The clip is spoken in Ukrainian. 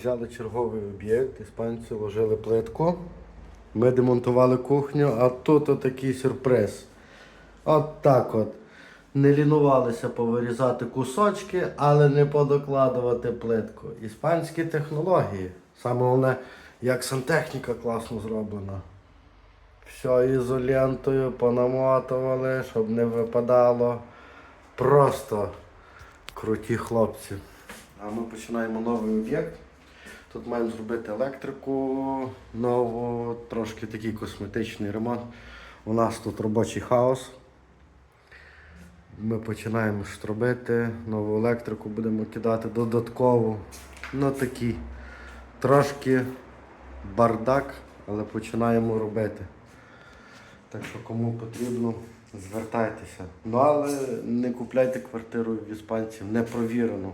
Взяли черговий об'єкт, іспанці ложили плитку. Ми демонтували кухню, а тут отакий сюрприз. От так от. Не лінувалися повирізати кусочки, але не подокладувати плитку. Іспанські технології. Саме головне, як сантехніка класно зроблена. Все ізолентою понамотували, щоб не випадало. Просто круті хлопці. А ми починаємо новий об'єкт. Тут маємо зробити електрику нову, трошки такий косметичний ремонт. У нас тут робочий хаос. Ми починаємо штробити, нову електрику будемо кидати додатково. Ну такий трошки бардак, але починаємо робити. Так що кому потрібно, звертайтеся. Ну але не купляйте квартиру в іспанців, не провірено.